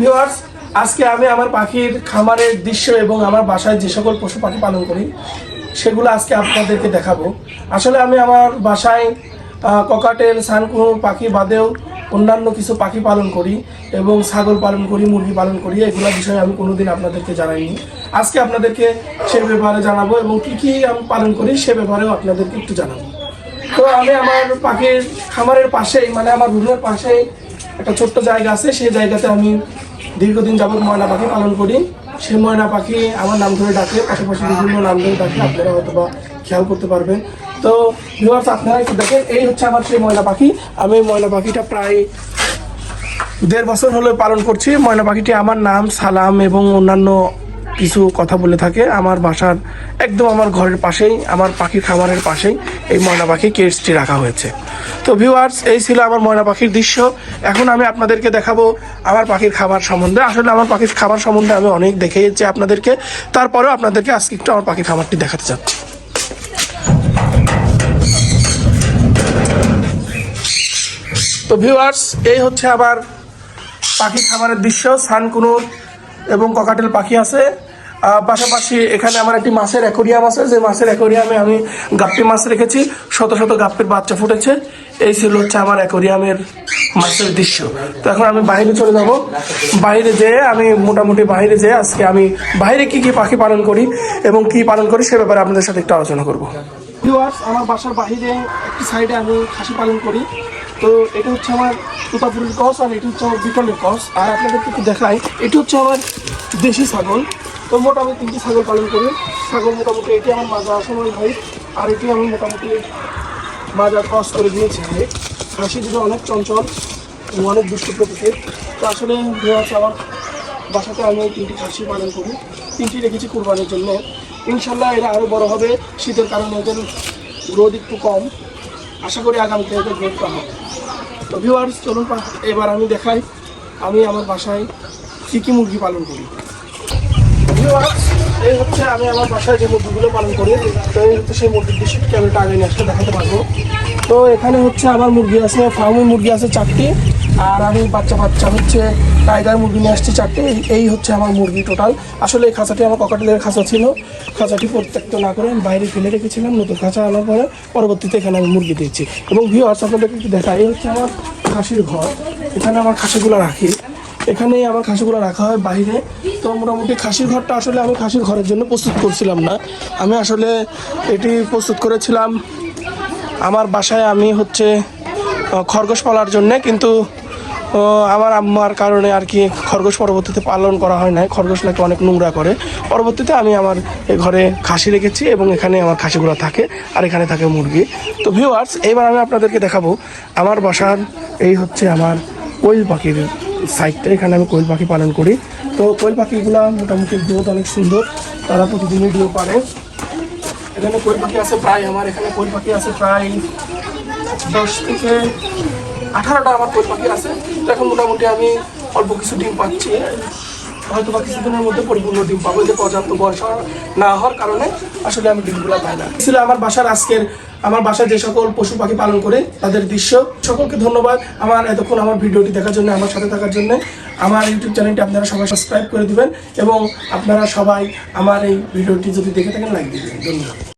Viewers আজকে আমি আমার পাখির খামারের দৃশ্য এবং আমার বাসায় যে সকল পশু পাখি পালন করি, সেগুলো আজকে আপনাদেরকে দেখাবো। আসলে আমি আমার বাসায় ককাটেল সানকুনো পাখি বাদেও অন্যান্য কিছু পাখি পালন করি এবং ছাগল পালন করি, মুরগি পালন করি, এগুলো বিষয়ে আমি কোনোদিন আপনাদেরকে জানাইনি। আজকে আপনাদেরকে সে ব্যাপারে জানাব এবং কী কী আমি পালন করি, সে ব্যাপারেও আপনাদেরকে একটু জানাব। তো আমি আমার পাখির খামারের পাশেই মানে আমার রুমের পাশেই একটা ছোট্ট জায়গা আছে, সেই জায়গাতে আমি দীর্ঘদিন যাবৎ ময়না পাখি পালন করি। সেই ময়না পাখি আমার নাম ধরে ডাকে পাশাপাশি বিভিন্ন নাম ধরে ডাকে আপনারা হয়তো বা খেয়াল করতে পারবেন। তো ভিউয়ার্স আপনারা একটু দেখেন, এই হচ্ছে আমার সেই ময়না পাখি। আমি ময়না পাখিটা প্রায় দেড় বছর হলে পালন করছি। ময়না পাখিটি আমার নাম সালাম এবং অন্যান্য কিছু কথা বলে থাকে। আমার বাসার একদম আমার ঘরের পাশেই, আমার পাখির খামারের পাশেই এই ময়না পাখি কেসটি রাখা হয়েছে। তো ভিউয়ার্স এই ছিল আমার ময়না পাখির দৃশ্য। এখন আমি আপনাদেরকে দেখাবো আমার পাখির খাবার সম্বন্ধে। আসলে আমার পাখির খাবার সম্বন্ধে আমি অনেক দেখেছি আপনাদেরকে। তারপরেও আপনাদেরকে আজকে একটু আমার পাখির খাবারটি দেখাতে চাচ্ছি। তো ভিউয়ার্স এই হচ্ছে আবার পাখি খাবারের দৃশ্য। সানকুনুর এবং ককাটেল পাখি আছে। পাশাপাশি এখানে আমার একটি মাছের অ্যাকোরিয়াম আছে। যে মাছের অ্যাকোরিয়ামে আমি গাপ্পি মাছ রেখেছি। শত শত গাপ্পির বাচ্চা ফুটেছে। এই ছিল হচ্ছে আমার অ্যাকোরিয়ামের মাছের দৃশ্য। তো এখন আমি বাইরে চলে যাব। বাইরে যেয়ে আমি মোটামুটি বাইরে যেয়ে আজকে আমি বাইরে কি কি পাখি পালন করি এবং কি পালন করি সে ব্যাপারে আপনাদের সাথে একটু আলোচনা করব। আমার বাসার বাইরে একটি সাইডে আমি খাসি পালন করি। তো এটা হচ্ছে আমার তোতাপুরের কস আর এটা হচ্ছে আমার বিটলের কস আর আপনাদেরকে দেখাই, এটি হচ্ছে আমার দেশি ছাগল। তো মোট আমি তিনটি ছাগল পালন করি। ছাগল মোটামুটি এটি আমার মাজা সময় ভাই, আর এটি আমি মোটামুটি মাজা ক্রস করে দিয়েছি আমি খাসি দুটো অনেক চঞ্চল অনেক দুষ্ট প্রকৃতির। তো আসলে ভিউয়ার্স আমার বাসাতে আমি এই তিনটি খাসি পালন করি। তিনটি রেখেছি কুরবানির জন্য। ইনশাল্লাহ এরা আরও বড় হবে। শীতের কারণে এদের রোদ একটু কম। আশা করি আগামীতে এদের গ্রোথটা হবে। তো ভিউয়ার্স চলুন, এবার আমি দেখাই। আমি আমার বাসায় কী কী মুরগি পালন করি। এই হচ্ছে আমি আমার বাসায় যে মুরগিগুলো পালন করি, তো হচ্ছে সেই নিয়ে দেখাতে পারব। তো এখানে হচ্ছে আমার মুরগি আছে, ফার্মি মুরগি আছে চারটি, আর আমি বাচ্চা বাচ্চা হচ্ছে টাইগার মুরগি নিয়ে আসছি চারটে, এই- হচ্ছে আমার মুরগি টোটাল আসলে এই খাঁচাটি আমার ককাটেলের খাঁচা ছিল, খাঁচাটি পরিত্যক্ত না করে আমি বাইরে ফেলে রেখেছিলাম, নতুন খাঁচা আনার পরে পরবর্তীতে এখানে আমি মুরগি দিয়েছি। এবং ভিউয়ার্স আপনাদেরকে একটু দেখাই, এই হচ্ছে আমার খাসির ঘর, এখানে আমার খাসিগুলো রাখি। এখানেই আমার খাসিগুলো রাখা হয় বাইরে। তো মোটামুটি খাসির ঘরটা আসলে আমি খাসির ঘরের জন্য প্রস্তুত করছিলাম না। আমি আসলে এটি প্রস্তুত করেছিলাম আমার বাসায় আমি হচ্ছে খরগোশ পালার জন্যে, কিন্তু আমার আম্মার কারণে আর কি খরগোশ পরবর্তীতে পালন করা হয় নাই। খরগোশ নাকি অনেক নোংরা করে। পরবর্তীতে আমি আমার ঘরে খাসি রেখেছি এবং এখানে আমার খাসিগুলো থাকে আর এখানে থাকে মুরগি। তো ভিউয়ার্স এইবার আমি আপনাদেরকে দেখাবো, আমার বাসার এই হচ্ছে আমার কোয়েল পাখির সাইডটা এখানে আমি কোয়েল পাখি পালন করি। তো কোয়েল পাখিগুলো মোটামুটি গ্রোথ অনেক সুন্দর। তারা প্রতিদিনই ডিও পারে এখানে কোয়েল পাখি আছে প্রায় আমার এখানে কোয়েল পাখি আছে প্রায় দশ থেকে আঠারোটা আমার কোয়েল পাখি আছে। তো এখন মোটামুটি আমি অল্প কিছু ডিম পাচ্ছি। হয়তো বা কিছুদিনের মধ্যে পরিপূর্ণ ডিম পাবো, যে পর্যাপ্ত বর্ষা না হওয়ার কারণে আসলে আমি ডিমগুলো পাই না। ছিল আমার বাসার আজকের, আমার বাসায় যে সকল পশু পাখি পালন করে তাদের দৃশ্য। সকলকে ধন্যবাদ আমার এতক্ষণ আমার ভিডিওটি দেখার জন্য, আমার সাথে থাকার জন্য। আমার ইউটিউব চ্যানেলটি আপনারা সবাই সাবস্ক্রাইব করে দেবেন এবং আপনারা সবাই আমার এই ভিডিওটি যদি দেখে থাকেন লাইক দিবেন। ধন্যবাদ।